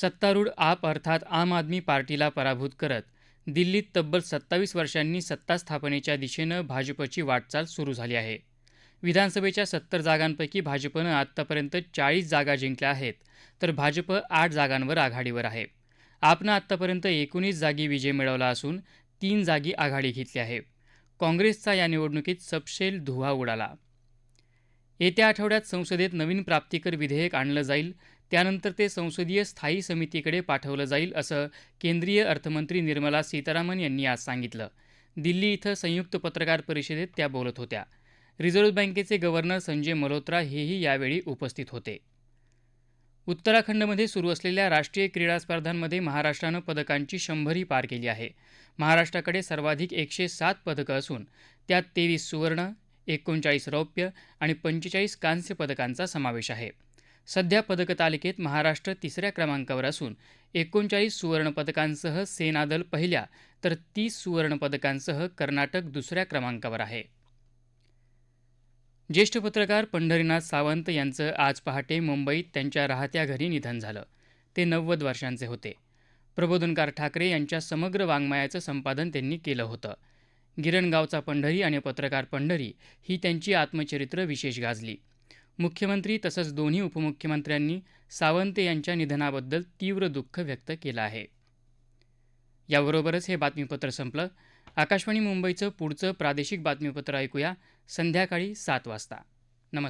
सत्तारूढ आप अर्थात आम आदमी पार्टीला पराभूत करत दिल्लीत तब्बल सत्तावीस वर्षांनी सत्ता स्थापनेच्या दिशेनं भाजपची वाटचाल सुरू झाली आहे. विधानसभेच्या सत्तर जागांपैकी भाजपनं आत्तापर्यंत चाळीस जागा जिंकल्या आहेत तर भाजप आठ जागांवर आघाडीवर आहे. आपनं आत्तापर्यंत एकोणीस जागी विजय मिळवला असून तीन जागी आघाडी घेतली आहे. काँग्रेसचा या निवडणुकीत सपशेल धुव्वा उडाला. येत्या आठवड्यात संसदेत नवीन प्राप्तिकर विधेयक आणलं जाईल त्यानंतर ते संसदीय स्थायी समितीकडे पाठवलं जाईल असं केंद्रीय अर्थमंत्री निर्मला सीतारामन यांनी आज सांगितलं. दिल्ली इथं संयुक्त पत्रकार परिषदेत त्या बोलत होत्या. रिझर्व्ह बँकेचे गव्हर्नर संजय मल्होत्रा हेही यावेळी उपस्थित होते. उत्तराखंडमध्ये सुरू असलेल्या राष्ट्रीय क्रीडा स्पर्धांमध्ये महाराष्ट्रानं पदकांची शंभरी पार केली आहे. महाराष्ट्राकडे सर्वाधिक एकशे सात पदकं असून त्यात तेवीस सुवर्ण एकोणचाळीस रौप्य आणि पंचेचाळीस कांस्य पदकांचा समावेश आहे. सध्या पदकतालिकेत महाराष्ट्र तिसऱ्या क्रमांकावर असून एकोणचाळीस सुवर्णपदकांसह सेनादल पहिल्या तर तीस सुवर्णपदकांसह कर्नाटक दुसऱ्या क्रमांकावर आहे. ज्येष्ठ पत्रकार पंढरीनाथ सावंत यांचं आज पहाटे मुंबईत त्यांच्या राहत्या घरी निधन झालं. ते नव्वद वर्षांचे होते. प्रबोधनकार ठाकरे यांच्या समग्र वाङ्मयाचं संपादन त्यांनी केलं होतं. गिरणगावचा पंढरी आणि पत्रकार पंढरी ही त्यांची आत्मचरित्र विशेष गाजली. मुख्यमंत्री तसंच दोन्ही उपमुख्यमंत्र्यांनी सावंत यांच्या निधनाबद्दल तीव्र दुःख व्यक्त केलं आहे. याबरोबरच हे बातमीपत्र संपलं. आकाशवाणी मुंबईचं पुढचं प्रादेशिक बातमीपत्र ऐकूया. संध्याकाळी सात वाजता. नमस्कार.